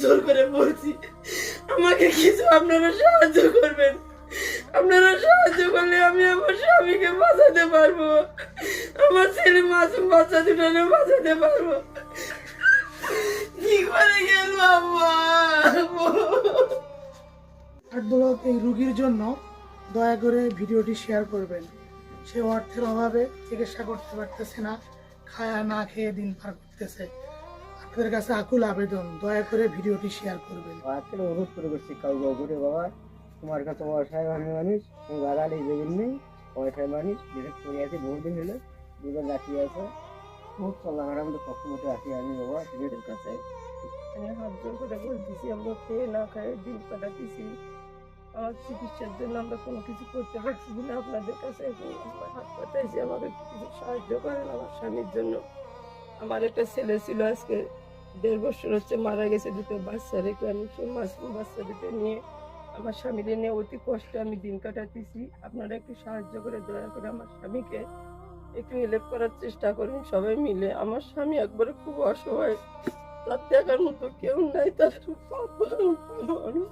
জোর করে বলছি। আমাকে কিছু আপনারা সাহায্য করবেন। আপনারা সাহায্য করলে আমি আমার স্বামীকে বাঁচাতে পারব। আমার ছেলে মাসুম বাচ্চা দুটাকে বাঁচাতে পারব। কি করে গেল দৌলত, এই রুগীর জন্য দয়া করে ভিডিওটি শেয়ার করবেন। সে অর্থের অভাবে চিকিৎসা করতে পারতেছে না, খায়া না খেয়ে দিন পার করতেছে। আপনাদের কাছে আকুল আবেদন দয়া করে ভিডিওটি শেয়ার করবেন। আজকে অনুরোধ করে করছি কাউ কাউ করে বাবা তোমার কাছে অসহায় আমি মানুষ তুমি বাগালে দেবেন নেই অসহায় মানুষ বিশেষ করে আছে বহুদিন হলো দুজন রাখি আছে। খুব চলাফেরা আমাদের পক্ষ মতো রাখি আমি বাবা আপনাদের কাছে। আমি হাত জোর করে বলতেছি আমরা খেয়ে না খাই দিন কাটাতেছি। আমার চিকিৎসার জন্য আমরা কোনো কিছু করতে পারছি না আপনাদের কাছে হাত পাতাইছি আমাকে কিছু সাহায্য করেন আমার স্বামীর জন্য। আমার একটা ছেলে ছিল আজকে দেড় বছর হচ্ছে মারা গেছে দুটো বাচ্চা রেখে আমি মাসুম বাচ্চা দুটো নিয়ে আমার স্বামীকে নিয়ে অতি কষ্টে আমি দিন কাটাতেছি। আপনারা একটু সাহায্য করে, দয়া করে আমার স্বামীকে একটু হেল্প করার চেষ্টা করুন সবাই মিলে। আমার স্বামী একবারে খুব অসহায়, তার দেখার মতো কেউ নাই, তার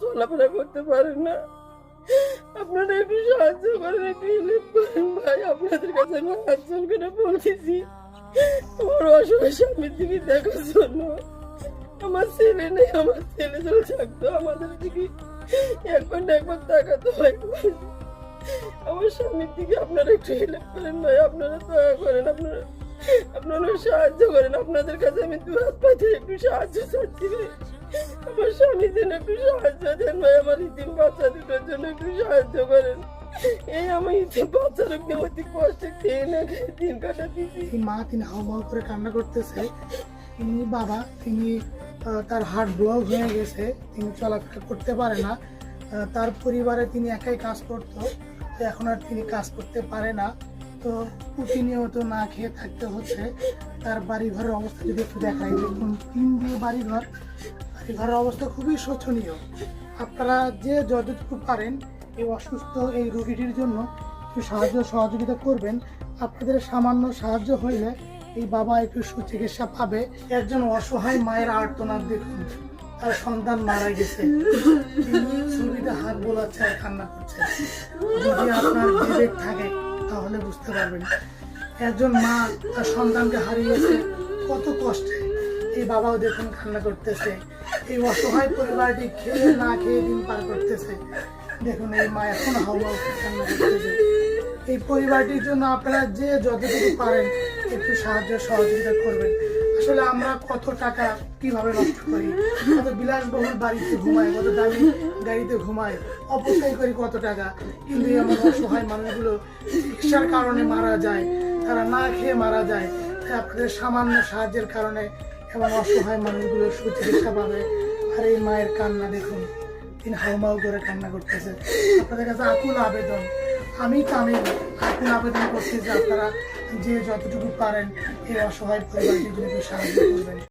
চলাফেরা করতে পারে না। আপনারা একটু সাহায্য করেন, একটু হেল্প করেন ভাই, আপনাদের কাছে আমি হাত করে বলতেছি। তোমার অসহায় স্বামীর দিকে দেখার জন্য। আমার ছেলে নেই, আমার ছেলে যদি থাকতো আমাদের দিকে। একবার না একবার তাকাতো আমার স্বামীর দিকে আপনারা একটু হেল্প করেন ভাই, আপনারা দয়া করেন, আপনারা আপনারা সাহায্য করেন, আপনাদের কাছে আমি দু হাত পাতে একটু সাহায্য চাচ্ছি। আমার স্বামীর জন্য একটু সাহায্য দেন ভাই, আমার ইতিম বাচ্চা দুটোর জন্য একটু সাহায্য করেন। এই আমি ইতিম বাচ্চা লোককে অতি কষ্টে খেয়ে না খেয়ে দিন কাটাতেছি এই মা, তিনি হাউমাউ করে কান্না করতেছে। তিনি বাবা, তিনি তার হার্ট ব্লক হয়ে গেছে, তিনি চলাফেরা করতে পারে না। তার পরিবারে তিনি একাই কাজ করতো এখন আর তিনি কাজ করতে পারে না। তো প্রতিনিয়ত না খেয়ে থাকতে হচ্ছে। তার বাড়ি ঘরের অবস্থা যদি একটু দেখাই, দেখুন, তিন দিয়ে বাড়ি ঘর বাড়ি ঘরের অবস্থা খুবই শোচনীয়। আপনারা যে যতটুকু পারেন এই অসুস্থ, এই রোগীটির জন্য একটু সাহায্য সহযোগিতা করবেন। আপনাদের সামান্য সাহায্য হইলে এই বাবা একটু সুচিকিৎসা পাবে। একজন অসহায় মায়ের আর্তনাদ দেখুন। তার সন্তান মারা গেছে। ছবিতে হাত বোলাচ্ছে আর কান্না করছে। যদি আপনার বিবেক থাকে, তাহলে বুঝতে পারবেন। একজন মা তার সন্তানকে হারিয়েছে কত কষ্টে। এই বাবাও দেখুন কান্না করতেছে। এই অসহায় পরিবারটি খেয়ে না খেয়ে দিন পার করতেছে। দেখুন, এই মা এখন হাওয়া কান্না করতেছে। এই পরিবারটির জন্য আপনারা যে যতটুকু পারেন একটু সাহায্য সহযোগিতা করবেন। আসলে আমরা কত টাকা কীভাবে নষ্ট করি? কত বিলাসবহুল বাড়িতে ঘুমাই, কত দামি গাড়িতে ঘুমাই, অপচয় করি কত টাকা? কিন্তু আমার অসহায় মানুষগুলো চিকিৎসার কারণে মারা যায়, তারা না খেয়ে মারা যায়। তাই আপনাদের সামান্য সাহায্যের কারণে এমন অসহায় মানুষগুলো সুচিকিৎসা পাবে। আর এই মায়ের কান্না দেখুন, তিনি হাউমাউ করে কান্না করতেছে। আপনাদের কাছে আকুল আবেদন। আমি তাদের আপনার আবেদন করছি যে আপনারা যে যতটুকু পারেন এই অসহায় পরিবারটি সাহায্য করবেন।